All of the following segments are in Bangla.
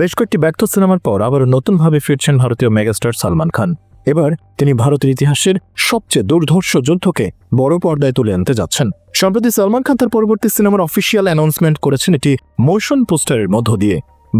বেশ কয়েকটি ব্যর্থ সিনেমার পর আবার নতুনভাবে ফিরছেন ভারতীয় মেগাস্টার সালমান খান। এবার তিনি ভারতের ইতিহাসের সবচেয়ে দুর্ধর্ষ যুদ্ধকে বড় পর্দায় তুলে আনতে যাচ্ছেন। সম্প্রতি সালমান খান তার পরবর্তী সিনেমার অফিসিয়াল অ্যানাউন্সমেন্ট করেছেন এটি মোশন পোস্টারের মধ্য দিয়ে।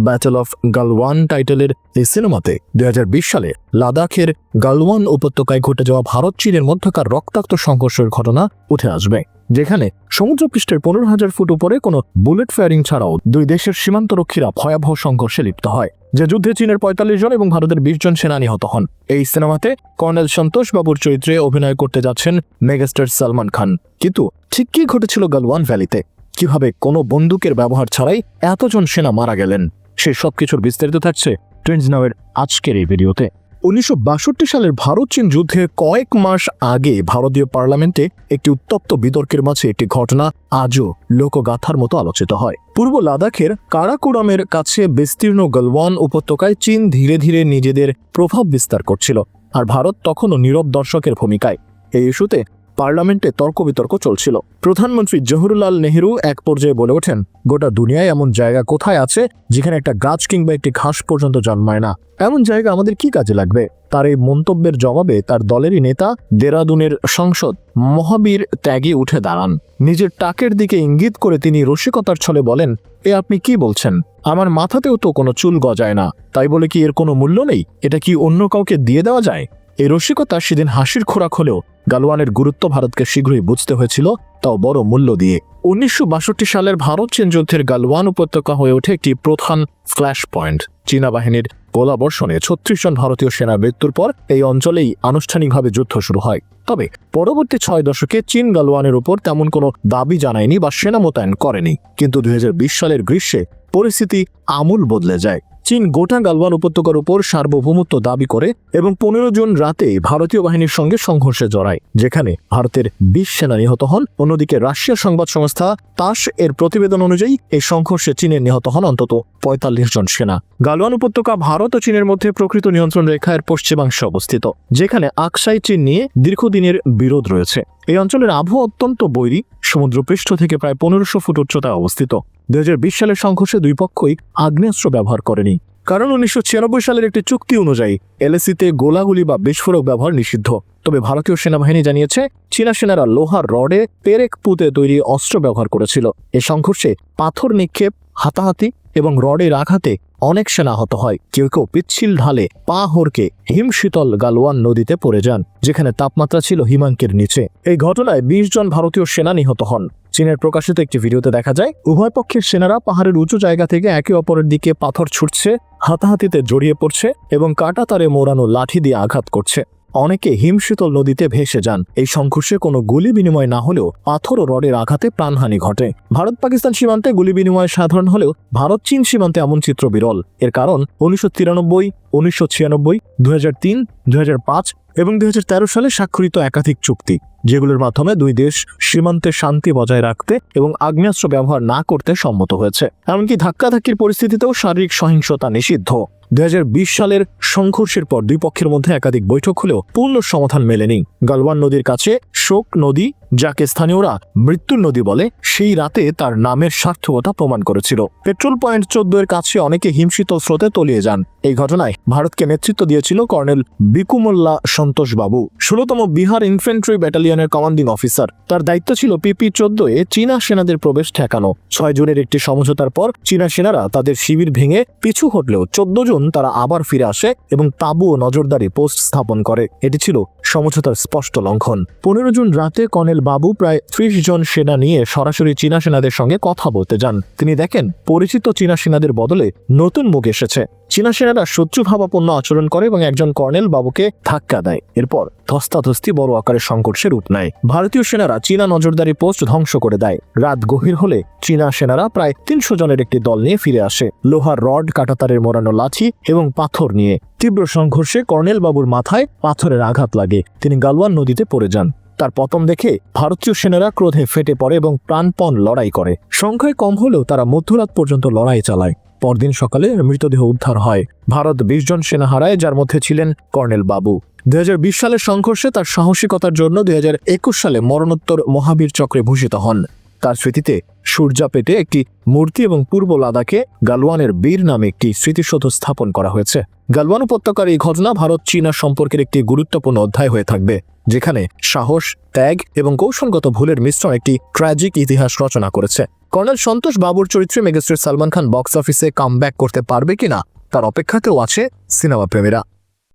ব্যাটেল অফ গালওয়ান টাইটেলের এই সিনেমাতে দুই হাজার বিশ সালে লাদাখের গালওয়ান উপত্যকায় ঘটে যাওয়া ভারত চীনের মধ্যকার রক্তাক্ত সংঘর্ষের ঘটনা উঠে আসবে, যেখানে সমুদ্রপৃষ্ঠের পনেরো হাজার ফুট উপরে কোনো বুলেট ফায়ারিং ছাড়াও দুই দেশের সীমান্তরক্ষীরা ভয়াবহ সংঘর্ষে লিপ্ত হয়, যে যুদ্ধে চীনের পঁয়তাল্লিশ জন এবং ভারতের বিশ জন সেনা নিহত হন। এই সিনেমাতে কর্নেল সন্তোষ বাবুর চরিত্রে অভিনয় করতে যাচ্ছেন মেগাস্টার সালমান খান। কিন্তু ঠিক কি ঘটেছিল গালওয়ান ভ্যালিতে কীভাবে কোনো বন্দুকের ব্যবহার ছাড়াই এতজন সেনা মারা গেলেন? সে সবকিছুর বিস্তারিত থাকছে টুইন্স নাওয়ের আজকের এই ভিডিওতে। উনিশশো বাষট্টি সালের ভারত চীন যুদ্ধে কয়েক মাস আগে ভারতীয় পার্লামেন্টে একটি উত্তপ্ত বিতর্কের মাঝে একটি ঘটনা আজও লোকগাথার মতো আলোচিত হয়। পূর্ব লাদাখের কারাকোরামের কাছে বিস্তীর্ণ গলওয়ান উপত্যকায় চীন ধীরে ধীরে নিজেদের প্রভাব বিস্তার করছিল, আর ভারত তখনও নীরব দর্শকের ভূমিকায়। এই ইস্যুতে পার্লামেন্টে তর্ক বিতর্ক চলছিল। প্রধানমন্ত্রী জহুরলাল নেহরু এক পর্যায়ে বলে ওঠেন, গোটা দুনিয়ায় এমন জায়গা কোথায় আছে যেখানে একটা গাছ কিংবা একটি ঘাস পর্যন্ত জন্মায় না? এমন জায়গা আমাদের কি কাজে লাগবে? তার এই মন্তব্যের জবাবে তার দলেরই নেতা দেরাদুনের সংসদ মহাবীর ত্যাগে উঠে দাঁড়ান। নিজের টাকের দিকে ইঙ্গিত করে তিনি রসিকতার ছলে বলেন, এ আপনি কি বলছেন? আমার মাথাতেও তো কোনো চুল গজায় না। তাই বলে কি এর কোনো মূল্য নেই? এটা কি অন্য কাউকে দিয়ে দেওয়া যায়? এই রসিকতা সেদিন হাসির খোরাক হলেও গালওয়ানের গুরুত্ব ভারতকে শীঘ্রই বুঝতে হয়েছিল, তাও বড় মূল্য দিয়ে। উনিশশো বাষট্টি সালের ভারত চীন যুদ্ধের গালওয়ান উপত্যকা হয়ে ওঠে একটি প্রধান ফ্ল্যাশ পয়েন্ট চীনা বাহিনীর গোলাবর্ষণে ছত্রিশ জন ভারতীয় সেনার মৃত্যুর পর এই অঞ্চলেই আনুষ্ঠানিকভাবে যুদ্ধ শুরু হয়। তবে পরবর্তী ছয় দশকে চীন গালওয়ানের উপর তেমন কোনো দাবি জানায়নি বা সেনা মোতায়েন করেনি। কিন্তু দুই হাজার বিশ সালের গ্রীষ্মে পরিস্থিতি আমূল বদলে যায়। চীন গোটা গালওয়ান উপত্যকার উপর সার্বভৌমত্ব দাবি করে এবং পনেরো জন রাতে ভারতীয় বাহিনীর সঙ্গে সংঘর্ষে জড়ায়, যেখানে ভারতের বিশ সেনা নিহত হন। অন্যদিকে রাশিয়ার সংবাদ সংস্থা তাস এর প্রতিবেদন অনুযায়ী এই সংঘর্ষে চীনের নিহত হন অন্তত পঁয়তাল্লিশ জন সেনা। গালওয়ান উপত্যকা ভারত ও চীনের মধ্যে প্রকৃত নিয়ন্ত্রণ রেখার পশ্চিমাংশে অবস্থিত, যেখানে আকসাই চীন নিয়ে দীর্ঘদিনের বিরোধ রয়েছে। এই অঞ্চলের আবহাওয়া অত্যন্ত বৈরী। সমুদ্রপৃষ্ঠ থেকে প্রায় পনেরোশো ফুট উচ্চতায় অবস্থিত। দু হাজার বিশ সালের সংঘর্ষে দুই পক্ষই আগ্নেয়াস্ত্র ব্যবহার করেনি। কারণ উনিশশো ছিয়ানব্বই সালের একটি চুক্তি অনুযায়ী এলএসিতে গোলাগুলি বা বিস্ফোরক ব্যবহার নিষিদ্ধ। তবে ভারতীয় সেনাবাহিনী জানিয়েছে, চীনা সেনারা লোহার রডে পেরেক পুঁতে তৈরি অস্ত্র ব্যবহার করেছিল। এ সংঘর্ষে পাথর নিক্ষেপ হাতাহাতি এবং রডের আঘাতে অনেক সেনা আহত হয়। কেউ কেউ পিচ্ছিল ঢালে পা হরকে হিমশীতল গালওয়ান নদীতে পড়ে যান, যেখানে তাপমাত্রা ছিল হিমাঙ্কের নিচে। এই ঘটনায় বিশ জন ভারতীয় সেনা নিহত হন। চীনের প্রকাশিত একটি ভিডিওতে দেখা যায়, উভয় পক্ষের সেনারা পাহাড়ের উঁচু জায়গা থেকে একে অপরের দিকে পাথর ছুটছে, হাতাহাতিতে জড়িয়ে পড়ছে এবং কাটা তারে মোড়ানো লাঠি দিয়ে আঘাত করছে। অনেকে হিমশীতল নদীতে ভেসে যান। এই সংঘর্ষে কোনো গুলি বিনিময় না হলেও পাথর ও রডের আঘাতে প্রাণহানি ঘটে। ভারত পাকিস্তান সীমান্তে গুলি বিনিময় সাধারণ হলেও ভারত চীন সীমান্তে এমন চিত্র বিরল। এর কারণ উনিশশো তিরানব্বই, উনিশশো ছিয়ানব্বই দু হাজার তিন দু হাজার পাঁচ এবং দুই সালে স্বাক্ষরিত একাধিক চুক্তি, যেগুলোর মাধ্যমে দুই দেশ সীমান্তে শান্তি বজায় রাখতে এবং আগ্নেয়াস্ত্র ব্যবহার না করতে সম্মত হয়েছে। এমনকি ধাক্কাধাক্কির পরিস্থিতিতেও শারীরিক সহিংসতা নিষিদ্ধ। দুই হাজার বিশ সালের সংঘর্ষের পর দুই পক্ষের মধ্যে একাধিক বৈঠক হলেও পূর্ণ সমাধান মেলেনি। গালওয়ান নদীর কাছে শোক নদী যাকে স্থানীয়রা মৃত্যুর নদী বলে, সেই রাতে তার নামের সার্থকতা প্রমাণ করেছিল। পেট্রোল পয়েন্ট চোদ্দ এর কাছে অনেকে হিমশীতল স্রোতে তলিয়ে যান। এই ঘটনায় ভারতকে নেতৃত্ব দিয়েছিল কর্নেল বিকুমুল্লা সন্তোষ বাবু ষোলতম বিহার ইনফেন্ট্রি ব্যাটালিয়নের কমান্ডিং অফিসার। তার দায়িত্ব ছিল পিপি চোদ্দ এ চীনা সেনাদের প্রবেশ ঠেকানো। ছয় জনের একটি সমঝোতার পর চীনা সেনারা তাদের শিবির ভেঙে পিছু হটলেও চোদ্দ জন তারা আবার ফিরে আসে এবং তাবু ও নজরদারি পোস্ট স্থাপন করে। এটি ছিল সমঝোতার স্পষ্ট লঙ্ঘন। পনেরো জুন রাতে কর্নেল বাবু প্রায় ত্রিশ জন সেনা নিয়ে সরাসরি চীনা সেনাদের সঙ্গে কথা বলতে যান। তিনি দেখেন, পরিচিত চীনা সেনাদের বদলে নতুন মুখ এসেছে। চীনা সেনারা শত্রুভাবাপন্ন আচরণ করে এবং একজন কর্নেল বাবুকে ধাক্কা দেয়। এরপর ধস্তাধস্তি বড় আকারের সংঘর্ষের রূপ নেয়। ভারতীয় সেনারা চীনা নজরদারি পোস্ট ধ্বংস করে দেয়। রাত গভীর হলে চীনা সেনারা প্রায় তিনশো জনের একটি দল নিয়ে ফিরে আসে। লোহার রড, কাটাতারের মোড়ানো লাঠি এবং পাথর নিয়ে। তীব্র সংঘর্ষে কর্নেল বাবুর মাথায় পাথরের আঘাত লাগে। তিনি গালওয়ান নদীতে পড়ে যান। তার পতন দেখে ভারতীয় সেনারা ক্রোধে ফেটে পড়ে এবং প্রাণপণ লড়াই করে। সংখ্যায় কম হলেও তারা মধ্যরাত পর্যন্ত লড়াই চালায়। পরদিন সকালে মৃতদেহ উদ্ধার হয়। ভারত বিশ জন সেনা হারায়, যার মধ্যে ছিলেন কর্নেল বাবু। দুই হাজার বিশ সালের সংঘর্ষে তার সাহসিকতার জন্য দুই হাজার একুশ সালে মরণোত্তর মহাবীর চক্রে ভূষিত হন। তার স্মৃতিতে সূর্যা সূর্যাপেটে একটি মূর্তি এবং পূর্ব লাদাখে গালওয়ানের বীর নামে একটি স্মৃতিসৌধ স্থাপন করা হয়েছে। গালওয়ান উপত্যকার এই ঘটনা ভারত চীনা সম্পর্কের একটি গুরুত্বপূর্ণ অধ্যায় হয়ে থাকবে, যেখানে সাহস, ত্যাগ এবং কৌশলগত ভুলের মিশ্রণ একটি ট্র্যাজিক ইতিহাস রচনা করেছে। কর্নেল সন্তোষ বাবুর চরিত্রে মেগাস্টার সালমান খান বক্স অফিসে কাম করতে পারবে কিনা তার অপেক্ষাতেও আছে সিনেমা প্রেমীরা